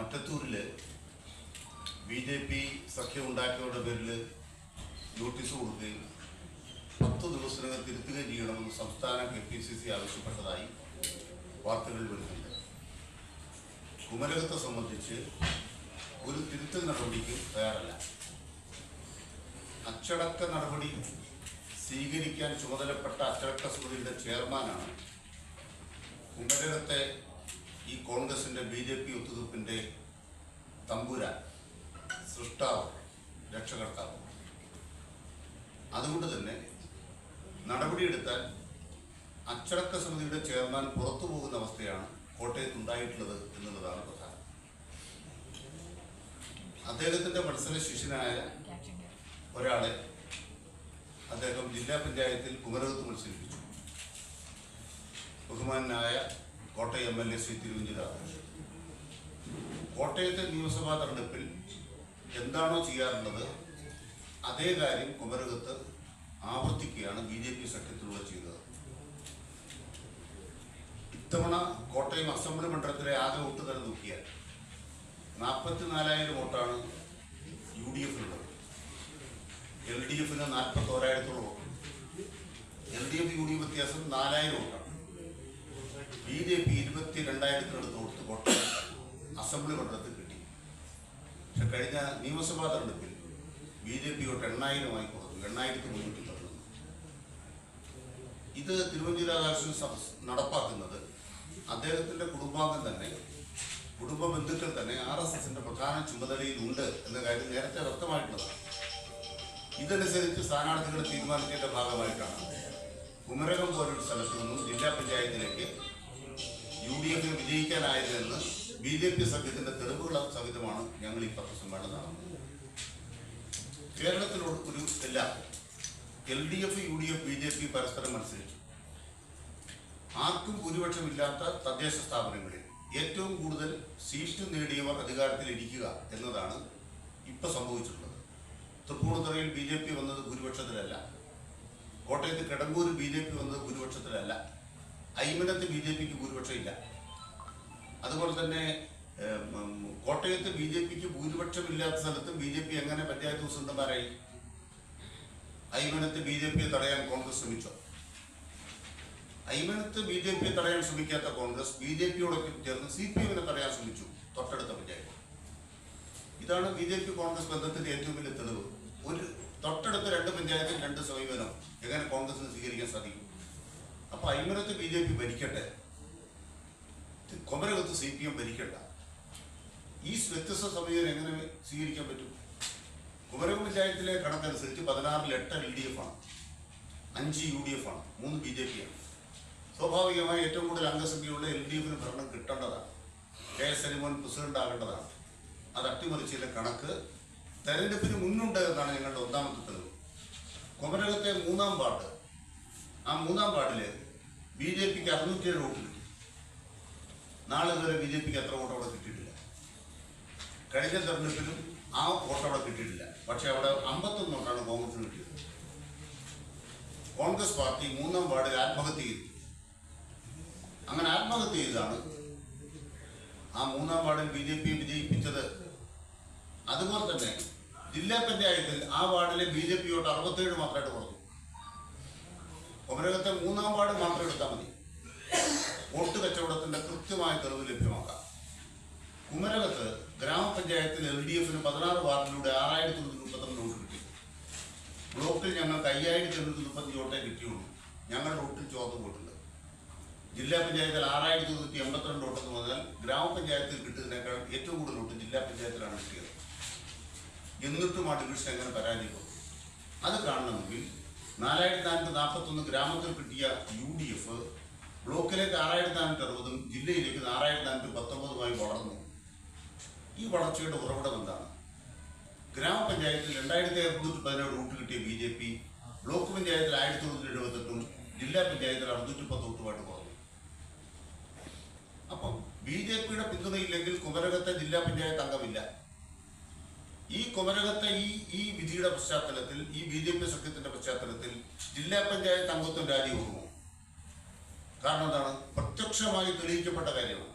മറ്റത്തൂരിൽ B J P സഖ്യം ഉണ്ടാക്കിയവരുടെ പേരിൽ notice കൊടുക്കുകയും പത്ത് ദിവസത്തിനകം തിരുത്തുകയും ചെയ്യണമെന്ന് സംസ്ഥാന കെ പി സി സി ആവശ്യപ്പെട്ടതായി വാർത്തകൾ വരുന്നുണ്ട്. കുമരകത്തെ സംബന്ധിച്ച് ഒരു തിരുത്തൽ നടപടിക്ക് തയ്യാറല്ല. അച്ചടക്ക നടപടി സ്വീകരിക്കാൻ ചുമതലപ്പെട്ട അച്ചടക്ക സമിതിയുടെ ചെയർമാനാണ് കുമരകത്തെ ഈ കോൺഗ്രസിന്റെ ബി ജെ പി ഒത്തുതീർപ്പിന്റെ തമ്പുരാൻ സൃഷ്ടാവ് രക്ഷകർത്താവ്. അതുകൊണ്ട് തന്നെ നടപടിയെടുത്താൽ അച്ചടക്ക സമിതിയുടെ ചെയർമാൻ പുറത്തു പോകുന്ന അവസ്ഥയാണ് കോട്ടയത്ത് ഉണ്ടായിട്ടുള്ളത് എന്നുള്ളതാണ് പ്രധാനം. അദ്ദേഹത്തിന്റെ മത്സര ശിഷ്യനായ ഒരാളെ അദ്ദേഹം ജില്ലാ പഞ്ചായത്തിൽ കുമരകത്ത് മത്സരിപ്പിച്ചു. ബഹുമാനായ Kottayam M L A Shri Thiruvanchoor Radhakrishnan കോട്ടയത്തെ നിയമസഭാ തെരഞ്ഞെടുപ്പിൽ എന്താണോ ചെയ്യാറുള്ളത് അതേ കാര്യം കുമരകത്ത് ആവർത്തിക്കുകയാണ് ബി ജെ പി സഖ്യത്തിലൂടെ ചെയ്തത്. ഇത്തവണ കോട്ടയം അസംബ്ലി മണ്ഡലത്തിലെ ആകെ വോട്ട് തന്നെ നോക്കിയാൽ നാൽപ്പത്തിനാലായിരം വോട്ടാണ് യു ഡി എഫിനുള്ളത്. എൽ ഡി എഫിന് നാൽപ്പത്തോരായിരത്തോളം വോട്ടുണ്ട് vote. L D F U D F വ്യത്യാസം നാലായിരം വോട്ടാണ്. ബി ജെ പി ഇരുപത്തി രണ്ടായിരത്തിനടുത്ത് കൊടുത്ത് കോട്ടയം അസംബ്ലി മണ്ഡലത്തിൽ കിട്ടി. പക്ഷെ കഴിഞ്ഞ നിയമസഭാ തെരഞ്ഞെടുപ്പിൽ ബി ജെ പി തൊട്ട് എണ്ണായിരമായി കുറഞ്ഞു. എണ്ണായിരത്തി മുന്നൂറ്റി പതിനൊന്ന്. ഇത് തിരുവഞ്ചൂരാധാകൃഷ്ണൻ സ- നടപ്പാക്കുന്നത് അദ്ദേഹത്തിന്റെ കുടുംബാംഗം തന്നെ കുടുംബ ബന്ധുക്കൾ തന്നെ ആർ എസ് എസിന്റെ പ്രധാന ചുമതലയിലുണ്ട് എന്ന കാര്യം നേരത്തെ വ്യക്തമായിട്ടുള്ളതാണ്. ഇതനുസരിച്ച് സ്ഥാനാർത്ഥികളെ തീരുമാനിച്ചതിന്റെ ഭാഗമായിട്ടാണ്. കുമരകം പോലൊരു സ്ഥലത്തു നിന്നും ജില്ലാ പഞ്ചായത്തിലേക്ക് യു ഡി എഫിന് വിജയിക്കാനായതെന്ന് ബി ജെ പി സഖ്യത്തിന്റെ തെളിവുകൾ സഹിതമാണ് ഞങ്ങൾ ഈ പത്ത് സമ്മേളനം നടന്നത് കേരളത്തിൽ ഒരു എല്ലാ L D F U D F B J P പരസ്പരം മത്സരിച്ചു. ആർക്കും ഭൂരിപക്ഷമില്ലാത്ത തദ്ദേശ സ്ഥാപനങ്ങളിൽ ഏറ്റവും കൂടുതൽ സീറ്റ് നേടിയവർ അധികാരത്തിൽ ഇരിക്കുക എന്നതാണ് ഇപ്പൊ സംഭവിച്ചിട്ടുള്ളത്. തൃപ്പൂണിത്തുറയിൽ ബി ജെ പി വന്നത് ഭൂരിപക്ഷത്തിലല്ല. കോട്ടയത്ത് കിടങ്ങൂർ ബി ജെ പി വന്നത് ഭൂരിപക്ഷത്തിലല്ല. അയ്മനത്ത് ബി ജെ പിക്ക് ഭൂരിപക്ഷം ഇല്ല അതുപോലെ തന്നെ കോട്ടയത്ത് ബി ജെ പിക്ക് ഭൂരിപക്ഷമില്ലാത്ത സ്ഥലത്ത് ബി ജെ പി എങ്ങനെ പഞ്ചായത്ത് പ്രസിഡന്റുമാരായി അയ്മനത്ത് ബി ജെ പിയെ തടയാൻ കോൺഗ്രസ് ശ്രമിച്ചോ? അയ്മനത്ത് ബി ജെ പിയെ തടയാൻ ശ്രമിക്കാത്ത കോൺഗ്രസ് ബി ജെ പിയോടൊക്കെ ചേർന്ന് സി പി എമ്മിനെ തടയാൻ ശ്രമിച്ചു തൊട്ടടുത്ത പഞ്ചായത്ത്. ഇതാണ് ബി ജെ പി കോൺഗ്രസ് ബന്ധത്തിന്റെ ഏറ്റവും വലിയ തെളിവ്. ഒരു തൊട്ടടുത്ത രണ്ട് പഞ്ചായത്തിൽ രണ്ട് സമീപനം എങ്ങനെ കോൺഗ്രസിന് സ്വീകരിക്കാൻ സാധിക്കും? അപ്പൊ അയ്മനത്ത് ബി ജെ പി ഭരിക്കട്ടെ. കൊമരകത്ത് സി പി എം ഭരിക്കണ്ട. ഈ വ്യത്യസ്ത സമീപനം എങ്ങനെ സ്വീകരിക്കാൻ പറ്റും? കുമരകം പഞ്ചായത്തിലെ കണക്കനുസരിച്ച് പതിനാറിൽ എട്ട് എൽ ഡി എഫ് ആണ്. അഞ്ച് യു ഡി എഫ് ആണ്. മൂന്ന് ബി ജെ പി ആണ്. സ്വാഭാവികമായി ഏറ്റവും കൂടുതൽ അംഗസംഖ്യയുള്ള എൽ ഡി എഫിന് ഭരണം കിട്ടേണ്ടതാണ്. കെ എസ് അലിമോൻ പ്രസിഡന്റ് ആകേണ്ടതാണ്. അത് അട്ടിമറിച്ചതിലെ കണക്ക് തെരഞ്ഞെടുപ്പിന് മുന്നുണ്ട് എന്നാണ് ഞങ്ങളുടെ ഒന്നാമത്തെ തെളിവ്. കുമരകത്തെ മൂന്നാം വാർഡ്. ആ മൂന്നാം വാർഡിൽ ബി ജെ പിക്ക് അറുന്നൂറ്റിയേഴ് വോട്ട് കിട്ടി. നാളെ ഇതുവരെ ബി ജെ പിക്ക് എത്ര വോട്ട് അവിടെ കിട്ടിയിട്ടില്ല. കഴിഞ്ഞ തെരഞ്ഞെടുപ്പിലും ആ വോട്ട് അവിടെ കിട്ടിയിട്ടില്ല. പക്ഷെ അവിടെ അമ്പത്തൊന്ന് വോട്ടാണ് കോൺഗ്രസിന് കിട്ടിയത്. കോൺഗ്രസ് പാർട്ടി മൂന്നാം വാർഡിൽ ആത്മഹത്യ ചെയ്തു. അങ്ങനെ ആത്മഹത്യ ചെയ്താണ് ആ മൂന്നാം വാർഡിൽ ബി ജെ പി വിജയിപ്പിച്ചത്. അതുപോലെ തന്നെ ജില്ലാ പഞ്ചായത്തിൽ ആ വാർഡിലെ ബി ജെ പി വോട്ട് അറുപത്തേഴ് മാത്രമായിട്ട് കുറഞ്ഞു. കുമരകത്തെ മൂന്നാം പാട് മാത്രം എടുത്താൽ മതി. വോട്ട് കച്ചവടത്തിന്റെ കൃത്യമായ തെളിവ് ലഭ്യമാക്കാം. കുമരകത്ത് ഗ്രാമപഞ്ചായത്തിൽ എൽ ഡി എഫിന് പതിനാറ് വാർഡിലൂടെ ആറായിരത്തി തൊണ്ണൂറ്റി മുപ്പത്തിരണ്ട് വോട്ട് കിട്ടി. ബ്ലോക്കിൽ ഞങ്ങൾക്ക് അയ്യായിരത്തി എണ്ണൂറ്റി മുപ്പത്തി വോട്ടേ കിട്ടിയുള്ളൂ. ഞങ്ങളുടെ വോട്ടിൽ ചോദ്യം വോട്ടുണ്ട് ജില്ലാ പഞ്ചായത്തിൽ ആറായിരത്തി തൊണ്ണൂറ്റി എൺപത്തിരണ്ട് വോട്ടെന്ന് പറഞ്ഞാൽ ഗ്രാമപഞ്ചായത്തിൽ കിട്ടുന്നതിനേക്കാൾ ഏറ്റവും കൂടുതൽ വോട്ട് ജില്ലാ പഞ്ചായത്തിലാണ് കിട്ടിയത്. എന്നിട്ടും ആ ഡിവിഷൻ എങ്ങനെ പരാജയപ്പെടും അത് കാണണമെങ്കിൽ നാലായിരത്തി നാനൂറ്റി നാൽപ്പത്തൊന്ന് ഗ്രാമത്തിൽ കിട്ടിയ യു ഡി എഫ് ബ്ലോക്കിലേക്ക് ആറായിരത്തി നാനൂറ്റി അറുപതും ജില്ലയിലേക്ക് ആറായിരത്തി നാനൂറ്റി പത്തൊമ്പതുമായി വളർന്നു. ഈ വളർച്ചയുടെ ഉറവിടം എന്താണ്? ഗ്രാമപഞ്ചായത്തിൽ രണ്ടായിരത്തി അറുന്നൂറ്റി പതിനേഴ് വോട്ട് കിട്ടിയ ബി ജെ പി ബ്ലോക്ക് പഞ്ചായത്തിൽ ആയിരത്തി തൊണ്ണൂറ്റി എഴുപത്തെട്ടും ജില്ലാ പഞ്ചായത്തിൽ അറുന്നൂറ്റി പത്ത് വോട്ടുമായിട്ട് കുറഞ്ഞു അപ്പം ബി ജെ പിയുടെ പിന്തുണയില്ലെങ്കിൽ കുമരകത്തെ ജില്ലാ പഞ്ചായത്ത് അംഗമില്ല. ഈ കുമരകത്തെ ഈ ഈ വിധിയുടെ പശ്ചാത്തലത്തിൽ ഈ ബി ജെ പി സഖ്യത്തിന്റെ പശ്ചാത്തലത്തിൽ ജില്ലാ പഞ്ചായത്ത് അംഗത്വം രാജിവെക്കുമോ? കാരണം എന്താണ്? പ്രത്യക്ഷമായി തെളിയിക്കപ്പെട്ട കാര്യമാണ്.